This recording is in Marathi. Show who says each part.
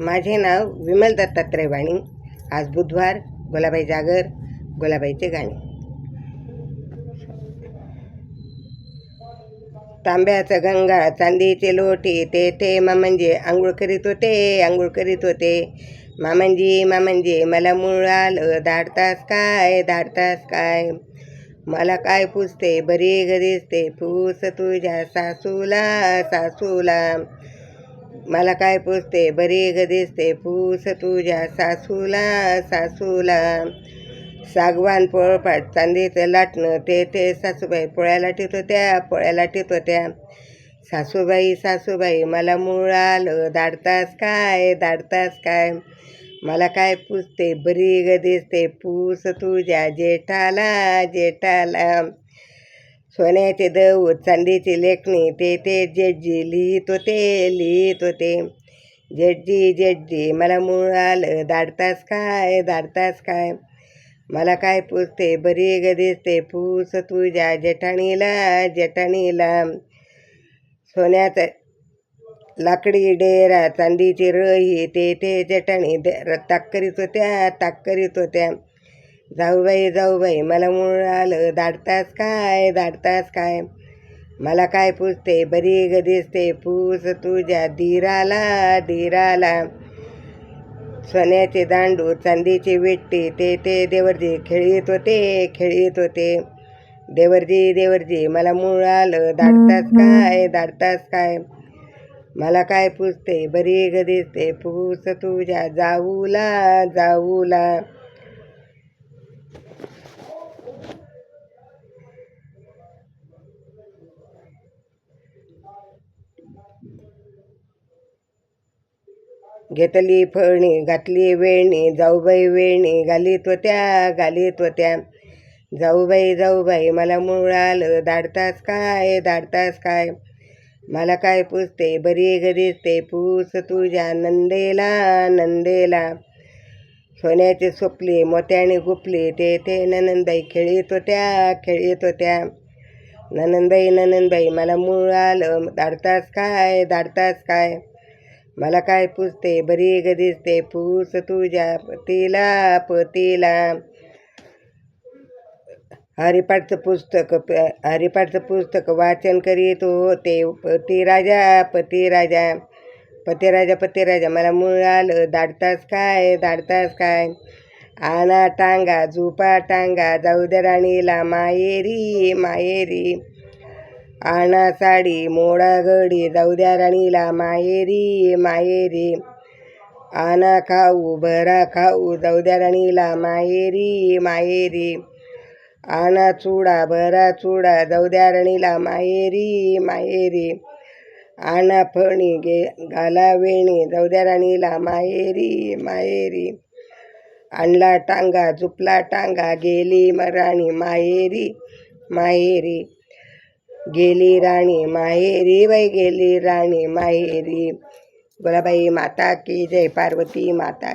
Speaker 1: माझे नाव विमल दत्तात्रय वाणी. आज बुधवार गोलाबाई जागर गोलाबाईचे गाणे. तांब्याचं गंगा चांदीचे लोटे ते ते मामंजे आंघोळ करीत होते आंघोळ करीत होते. मामंजी मामंजी मला मूळ आलं दाडतास काय धाडतास काय? मला काय पुसते बरी ग दिसते पूस तुझ्या सासूला सासूला. मला काय पुसते? बरे ग दिसते पूस तुझ्या सासूला सासूला. सागवान पोळपाट चांदीचं लाटणं ते ते सासूबाई पोळ्या लाटीत होत्या पोळ्या लाटीत होत्या सासूबाई सासूबाई मला मूळ आलं दाडतास काय दाडतास काय? मला काय पुसते? बरी ग दिसते पूस तुझ्या जेठाला जेठाला. सोन्याचे दऊ चांदीची लेखणी ते ते जेजी लिहित होते लिहित होते जेजी जेजी मला मूळ आलं दाडतास काय दाडतास काय? मला काय पुसते बरी ग दिसते पूस तुझ्या जेठाणीला जेठाणीला. सोन्याचा लाकडी डेरा चांदीची रही ते ते जेठाणी दे ताक करीत होत्या ताक करीत होत्या. जाऊबाई जाऊबाई मला मूळ आलं. दाडतास काय? दाडतास काय? मला काय पुसते? बरी ग दिसते पूस तुझ्या धीराला धीराला. सोन्याचे दांडू चांदीची विट्टी ते ते देवरजी खेळीत होते खेळीत होते. देवरजी देवरजी मला मूळ आलं. दाडतास काय? दाडतास काय? मला काय पुसते? बरी ग दिसते पूस तुझ्या जाऊला जाऊला. घेतली फळणी घातली वेळणी जाऊबाई वेळणी घालीत होत्या घालीत होत्या. जाऊबाई जाऊबाई मला मूळ आलं दाडतास काय दाडतास काय? मला काय पुसते बरी ग पूस तुझ्या नंदेला नंदेला. सोन्याचे सोपली मोत्याने गुपली ते ते ननंदाई खेळीत होत्या खेळीत होत्या. ननंदाई ननंदाई मला मूळ आलं दाडतास काय दाडतास काय? मला काय पुसते? बरी ग दिसते? पूस तुझ्या पतीला पतीला. हरिपाठचं पुस्तक प- हरिपाठचं पुस्तक वाचन करीत होते. पती राजा पती राजा पतिराजा. मला मूळ आलं दाडतास काय? दाडतास काय? आना टांगा झुपा टांगा. जाऊ द्या राणीला मायेरी मायेरी. आणा साडी मोडा घडी जाऊ द्या राणीला मायेरी मायेरी आणा खाऊ भरा खाऊ जाऊ द्या राणीला मायेरी मायेरी आणा चुडा भरा चुडा जाऊ द्या राणीला मायेरी मायेरी आणा फणी गे घाला वेणी जाऊ द्या राणीला मायेरी मायेरी आणला टांगा झुपला टांगा गेली मराणी राणी माहेरी माहेरी. गेली राणी माहेरी बाई गेली राणी माहेरी. गोलाबाई माता की जय पार्वती माता